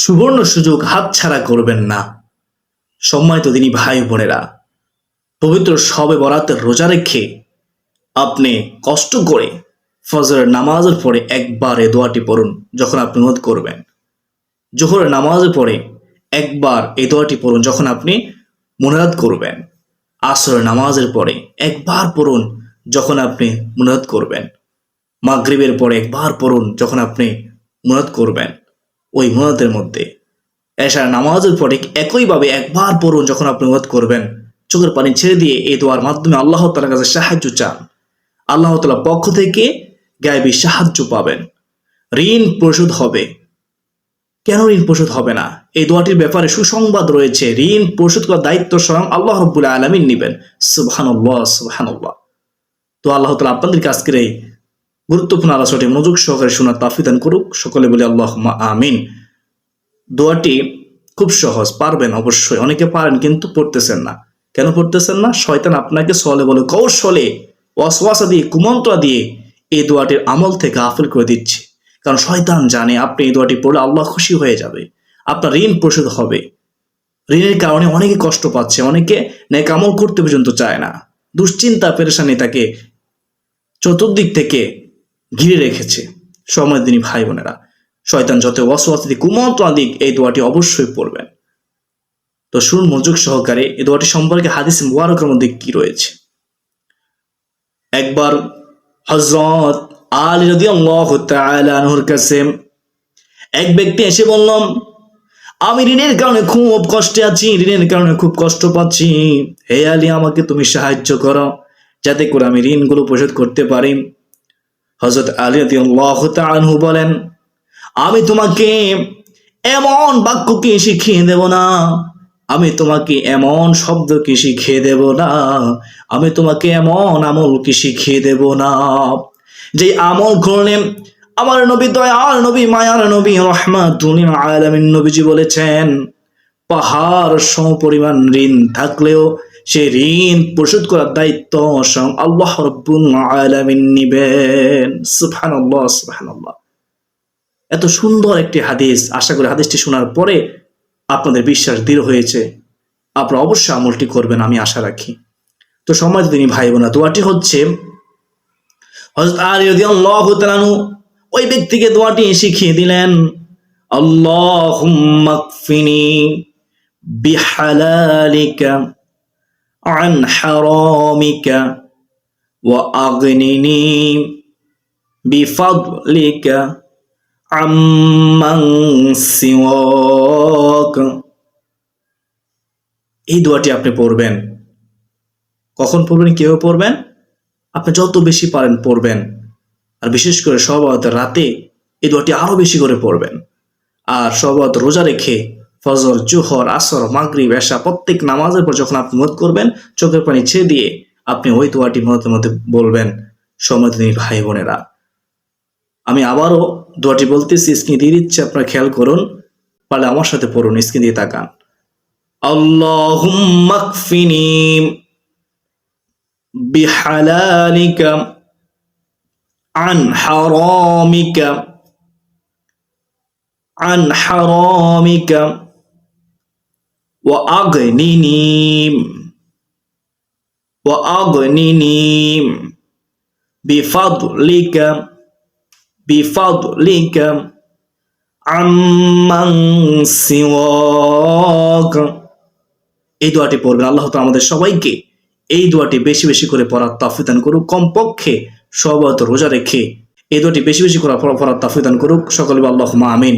সুবর্ণ সুযোগ হাতছাড়া করবেন না। সম্মানিত তিনি ভাই বোনেরা, পবিত্র সবে বরাতের রোজা রেখে আপনি কষ্ট করে ফজরের নামাজের পরে একবার এ দোয়াটি পড়ুন যখন আপনি মত করবেন। জোহরের নামাজের পরে একবার এই দোয়াটি পড়ুন যখন আপনি মুনাদ করবেন। আসরের নামাজের পরে একবার পড়ুন যখন আপনি মুনাদ করবেন। মাগরিবের পরে একবার পড়ুন যখন আপনি মুনাদ করবেন। ওই মুনাদের মধ্যে। এশার নামাজের পরে একইভাবে একবার পড়ুন যখন আপনি মুনাদ করবেন। চোখের পানি ছেড়ে দিয়ে এই দোয়ার মাধ্যমে আল্লাহ তালার কাছে সাহায্য চান। আল্লাহ তালার পক্ষ থেকে গায়েবী সাহায্য পাবেন। ঋণ পরিশোধ হবে। কেন ঋণ পরিশোধ হবে না? এই দোয়াটির ব্যাপারে সুসংবাদ রয়েছে। ঋণ পরিশোধ করার দায়িত্ব স্বয়ং আল্লাহ রব্বুল আলমিন নিবেন। সুবহানুল্লাহ সুবহানুল্লাহ। তো আল্লাহ তালা আপনাদের আজকের এই গুরুত্বপূর্ণ আলোচনাটি মনোযোগ সহকারে শোনার তাফিদান করুক। সকলে বলে আল্লাহ আমিন। দোয়াটি খুব সহজ, পারবেন অবশ্যই। অনেকে পারেন কিন্তু পড়তেছেন না। কেন পড়তেছেন না? শয়তান আপনাকে সলে বলে, কৌশলে, ওয়াসওয়াসা দিয়ে কুমন্ত্রা দিয়ে এই দোয়াটির আমল থেকে আফেল করে দিচ্ছে। কারণ শয়তান জানে আপনি এই দোয়াটি পড়লে আল্লাহ খুশি হয়ে যাবে। আপনার ঋণ পরিশোধ হবে। ঋণের কারণে অনেকে কষ্ট পাচ্ছে, অনেকে নেক আমল করতে পর্যন্ত চায় না। দুশ্চিন্তা, পেরেশানি তাকে চতুর্দিক থেকে ঘিরে রেখেছে। সময় দিনী ভাই বোনেরা, শয়তান যত ওয়াসওয়াসি কুমন্ত্রণা দিক এই দোয়াটি অবশ্যই পড়বেন। তো শুন মনোযোগ সহকারে, এই দোয়াটি সম্পর্কে হাদিস মুবারকের মধ্যে কি রয়েছে? একবার হজরত আলী রদি আল্লাহর কাছে এক ব্যক্তি এসে বললাম আমি ঋণের কারণে খুব কষ্টে আছি, ঋণের কারণে খুব কষ্ট পাচ্ছি। হে আলী, আমাকে তুমি সাহায্য করো, যাতে করে আমি ঋণগুলো পরিশোধ করতে পারি। হজরত আলী আনহু বলেন, আমি তোমাকে এমন বাক্যকে শিখিয়ে দেব না, আমি তোমাকে এমন শব্দকে শিখিয়ে দেব না, আমি তোমাকে এমন আমলকে শিখিয়ে দেব না। যে আমল করলে আমার নবী দয়াল নবী, মায়ার নবী রহমাতুল আলামিন নবীজি বলেছেন, পাহাড় সম পরিমাণ ঋণ থাকলেও সে ঋণ পরিশোধ করার দায়িত্ব স্বয়ং আল্লাহ আলামিন নিবেন। এত সুন্দর একটি হাদিস, আশা করি হাদিসটি শোনার পরে আপনাদের বিশ্বাস দৃঢ় হয়েছে। আপনারা অবশ্যই আমলটি করবেন, আমি আশা রাখি। তো সময় তিনি ভাই বোনা দোয়াটি হচ্ছে ওই ব্যক্তিকে দোয়াটি শিখিয়ে দিলেন কফিনি বিহালালিকা হারামিকা ওয়া আগনিনি বিফাদলিকা আম্মান সিওয়াক এই দোয়াটি আপনি পড়বেন। কখন পড়বেন কেউ পড়বেন? আপনি যত বেশি পারেন পড়বেন। আর বিশেষ করে সবাত রাতে এই দোয়াটি আরও বেশি করে পড়বেন। আর সবাত রোজা রেখে ফজর জোহর আসর মাগরি বেশা প্রত্যেক নামাজের পর যখন আপনি মত করবেন চোখের পানি ছেড়ে দিয়ে আপনি ওই দোয়াটি মতের মধ্যে বলবেন সময় ভাই বোনেরা আমি আবারও দোয়াটি বলতেছি স্ক্রিন দিয়ে দিচ্ছি আপনারা খেয়াল করুন পারলে আমার সাথে পড়ুন স্ক্রিন দিয়ে তাকান আল্লাহুম্মা কফিনি বিহালালিকা عن حرامك ও আগনিনিম ও بفضلك عمن سواك এই দোয়াটি পড়বেন। আল্লাহ তো আমাদের সবাইকে এই দোয়াটি বেশি বেশি করে পড়ার তাফিদান করুক, কমপক্ষে সবাত রোজা রেখে এই দোয়াটি বেশি বেশি করে পড়ার তাফিদান করুক। সকলে আল্লাহ মা আমিন।